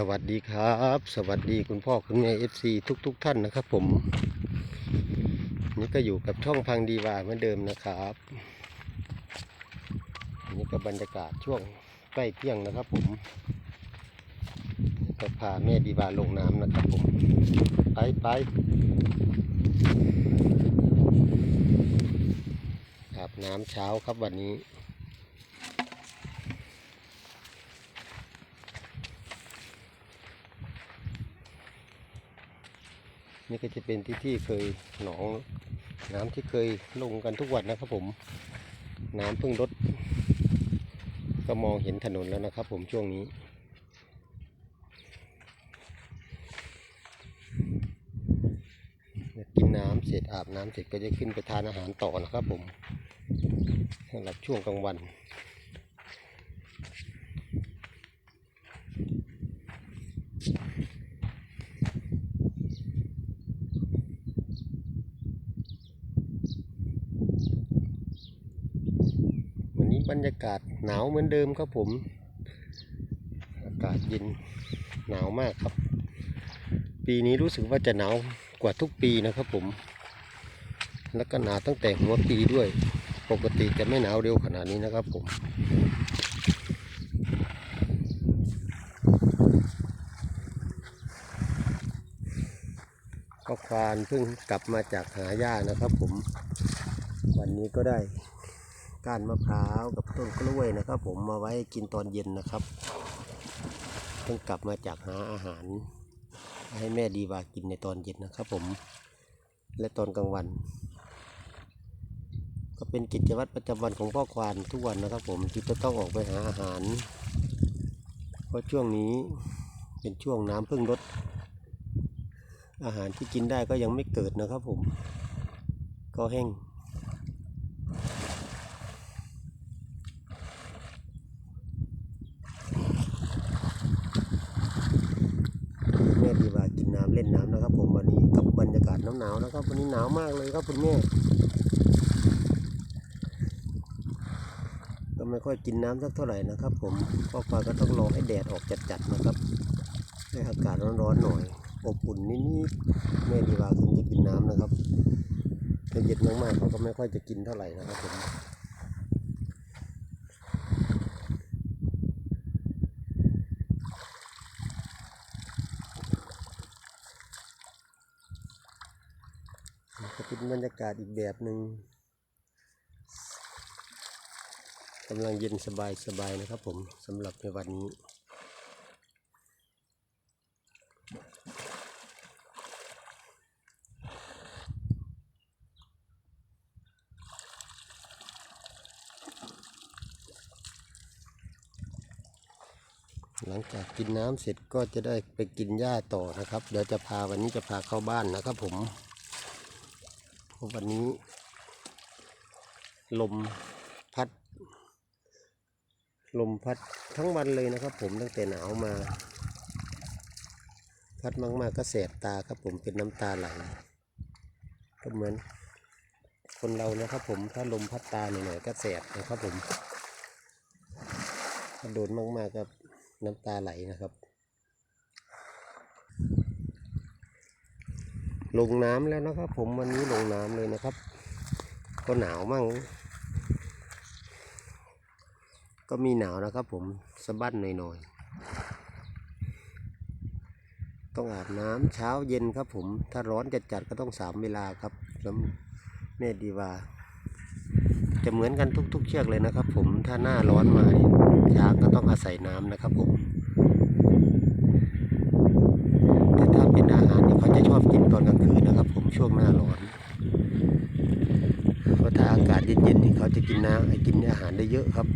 สวัสดีครับ สวัสดีคุณพ่อคุณแม่เอฟซีทุกทุกๆท่านนะครับผม นี่ก็อยู่กับช่องพังดีวาเหมือนเดิมนะครับนี่ก็บรรยากาศช่วงใกล้เที่ยงนะครับผมก็พาแม่ดีวาลงน้ำนะครับผมไปไปอาบน้ำเช้าครับวันนี้ นี่ก็จะเป็นที่ที่เคยหนองน้ำที่เคยลงกันทุกวันนะครับผม น้ำเพิ่งลดก็มองเห็นถนนแล้วนะครับผมช่วงนี้ กินน้ำเสร็จอาบน้ำเสร็จก็จะขึ้นไปทานอาหารต่อนะครับผมสำหรับช่วงกลางวัน วันนี้ บรรยากาศหนาวเหมือนเดิมครับผม อากาศเย็นหนาวมากครับ ปีนี้รู้สึกว่าจะหนาวกว่าทุกปีนะครับผม แล้วก็หนาวตั้งแต่หัวปีด้วย ปกติจะไม่หนาวเร็วขนาดนี้นะครับผมก็ควานเพิ่งกลับมาจากหาหญ้านะครับผม วันนี้ก็ได้ ก้านมะพร้าวกับต้นกล้วยนะครับ ผมมาไว้กินตอนเย็นนะครับเพิ่งกลับมาจากหาอาหาร ให้แม่ดีวากินในตอนเย็นนะครับ ผมและตอนกลางวัน ก็เป็นกิจวัตรประจำวันของพ่อควานทุกวันนะครับ ผมที่จะต้องออกไปหาอาหาร เพราะช่วงนี้เป็นช่วงน้ำเพิ่งลดอาหารที่กินได้ก็ยังไม่เกิดนะครับผม ก็แห้ง แม่ ดีว่าเล่นน้ำนะครับ ผมวันนี้กับบรรยากาศหนาวๆนะครับ วันนี้หนาวมากเลยครับคุณแม่ก็ไม่ค่อยกินน้ำสักเท่าไหร่นะครับ ผมเพราะปลาก็ต้องรอให้แดดออกจัดๆนะครับให้อากาศร้อนๆหน่อย อบอุ่นนิดๆแม่ดีว่าคงจะกินน้ำนะครับถ้าเย็นมากๆเขาก็ไม่ค่อยจะกินเท่าไหร่นะครับผมจะเป็น บรรยากาศอีกแบบหนึ่งกำลังเย็นสบายๆนะครับผมสำหรับในวันนี้ หลังจากกินน้ำเสร็จก็จะได้ไปกินหญ้าต่อนะครับ เดี๋ยวจะพาวันนี้จะพาเข้าบ้านนะครับผม วันนี้ ลมพัด ลมพัดทั้งวันเลยนะครับ ผมตั้งแต่หนาวมา พัดมากๆก็แสบตาครับผมเป็นน้ำตาไหลก็เหมือนคนเรานะครับ ผมถ้าลมพัดตาหน่อยๆก็แสบนะครับผมถ้าโดนมากๆก็น้ำตาไหลนะครับ ลงน้ำแล้วนะครับ ผมวันนี้ลงน้ำเลยนะครับ ก็หนาวมั่ง ก็มีหนาวนะครับ ผมสะบั้นหน่อยๆ ต้องอาบน้ำเช้าเย็นครับผม ถ้าร้อนจัดๆก็ต้องสามเวลาครับแล้วแม่ดีว่า จะเหมือนกันทุก ๆ เชือกเลยนะครับ ผมถ้าหน้าร้อนมาช้างก็ต้องอาศัยน้ำนะครับผม แต่ถ้าเป็นอาหารเนี่ยเขาจะชอบกินตอนกลางคืนนะครับ ผม ช่วงหน้าร้อนเพราะถ้าอากาศเย็นๆนี่เขาจะกินน้ำกินอาหารได้เยอะครับ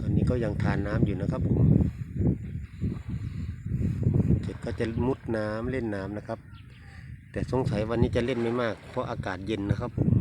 ตอนนี้ก็ยังทานน้ำอยู่นะครับผมเด็กก็จะมุดน้ำเล่นน้ำนะครับ แต่สงสัยวันนี้จะเล่นไม่มาก เพราะอากาศเย็นนะครับผม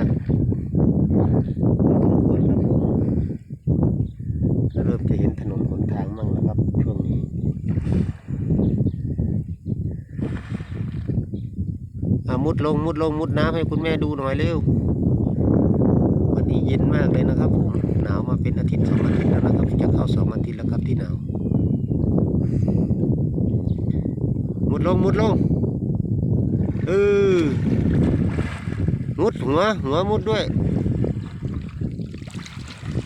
ากเริ่มจะเห็นถนนหนทางมั่งแล้วครับ ช่วงนี้มุดลงมุดลงมุดน้ำให้คุณแม่ดูหน่อยเร็ว วันนี้เย็นมากเลยนะครับผมหนาวมาเป็นอาทิตย์สองอาทิตย์แล้วนะครับจะเข้าสองอาทิตย์แล้วครับที่หนาวมุดลงมุดลงเออ มุดหัวหัวมุดด้วย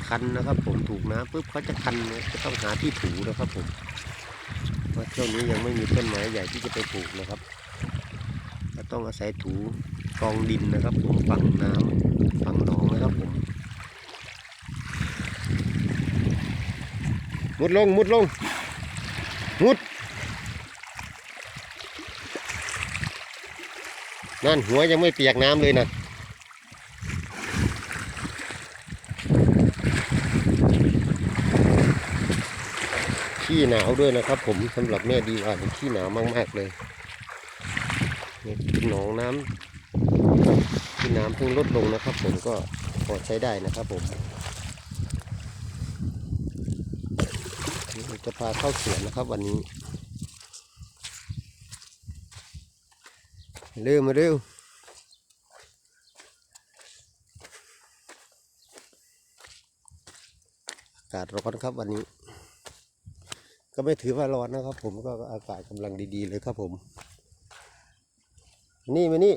คันนะครับ ผมถูกน้ำปุ๊บเขาจะคันเนี่ยจะต้องหาที่ถูนะครับ ผมเพราะช่วงนี้ยังไม่มีต้นไม้ใหญ่ที่จะไปปลูกนะครับก็ต้องอาศัยถูกองดินนะครับ ผมฝังน้ำฝังหนองนะครับผมมุดลงมุดลงมุดนั่นหัวยังไม่เปียกน้ำเลยนะ ขี้หนาวด้วยนะครับ ผมสำหรับแม่ดีว่าเป็นขี้หนาวมากๆเลยนี่หนองน้ำที่น้ำเพิ่งลดลงนะครับ ผมก็พอใช้ได้นะครับ ผมจะพาเข้าสวนนะครับ วันนี้เร็วมาเร็วอากาศร้อนครับวันนี้ ก็ไม่ถือว่าร้อนนะครับ ผมก็อากาศกำลังดีๆเลยครับผม นี่มานี่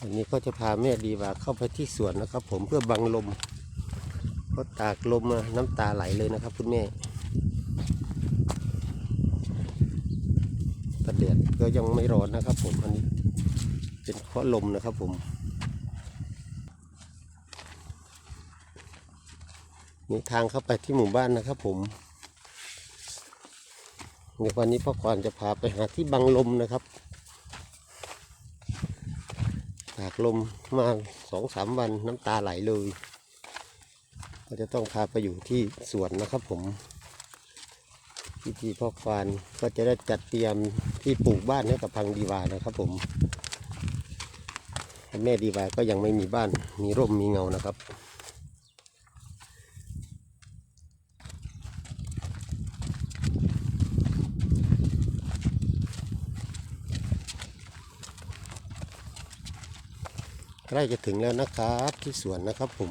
วันนี้ก็จะพาแม่ดีว่าเข้าไปที่สวนนะครับ ผมเพื่อบังลมเพราะตากลมมาน้ำตาไหลเลยนะครับ คุณแม่กระเดียดก็ยังไม่ร้อนนะครับ ผมอันนี้เป็นเพราะลมนะครับ ผม นี่ทางเข้าไปที่หมู่บ้านนะครับผมเดี๋ยววันนี้พ่อควานจะพาไปหาที่บังลมนะครับตากลมมาสองสามวันน้ำตาไหลเลยก็จะต้องพาไปอยู่ที่สวนนะครับผมพี่พี่พ่อควานก็จะได้จัดเตรียมที่ปลูกบ้านให้กับพังดีวานะครับผมแม่ดีวาก็ยังไม่มีบ้านมีร่มมีเงานะครับ ล้จะถึงแล้วนะครับที่สวนนะครับผม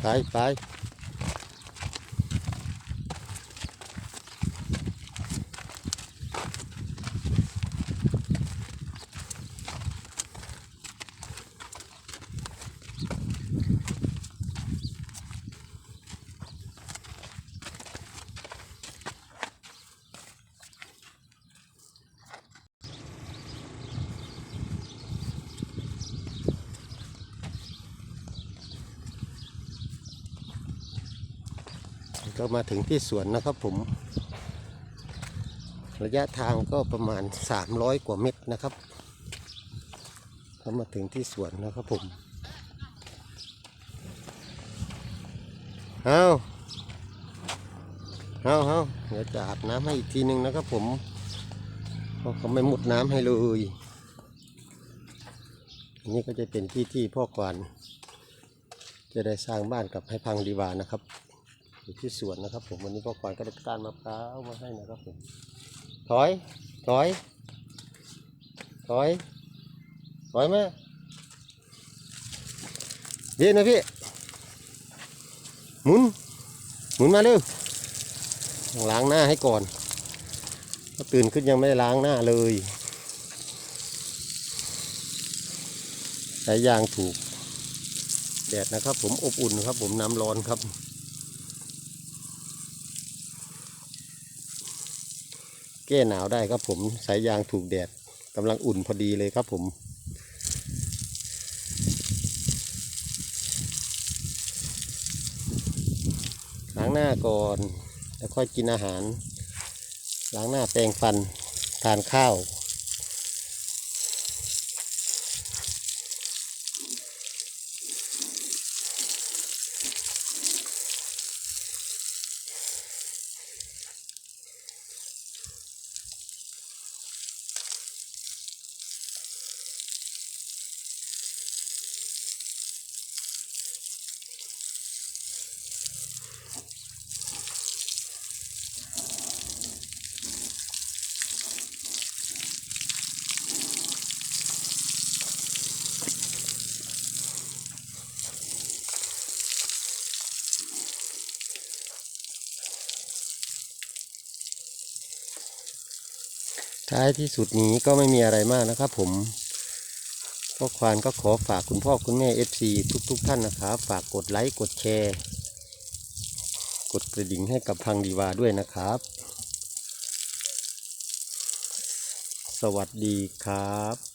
ไปไป ก็มาถึงที่สวนนะครับผม ระยะทางก็ประมาณ 300 กว่าเมตรนะครับก็มาถึงที่สวนนะครับผมเอาเอาเอาเดี๋ยวจะอาบน้ำให้อีกทีหนึ่งนะครับผมเพราะเขาไม่มุดน้ำให้เลยอันนี้ก็จะเป็นที่ที่พ่อกวานจะได้สร้างบ้านกับให้พังดีวานะครับ อยู่ที่สวนนะครับ ผมวันนี้พ่อควานก็ได้ก้านมะพร้าวมาให้นะครับผมถอย ถอย ถอย ถอยไหมเดี๋ยวนะพี่หมุนหมุนมาเร็วล้างหน้าให้ก่อนก็ตื่นขึ้นยังไม่ได้ล้างหน้าเลยสายยางถูก แดดนะครับผมอบอุ่นครับผมน้ำร้อนครับ แก้หนาวได้ครับผมสายยางถูกแดดกำลังอุ่นพอดีเลยครับผมล้างหน้าก่อน แล้วค่อยกินอาหาร ล้างหน้าแปรงฟัน ทานข้าว ท้ายที่สุดนี้ก็ไม่มีอะไรมากนะครับ ผมพ่อควานก็ขอฝากคุณพ่อคุณแม่ FC ทุกๆท่านนะครับฝากกดไลค์กดแชร์ กดกระดิ่งให้กับพังดีวาด้วยนะครับ สวัสดีครับ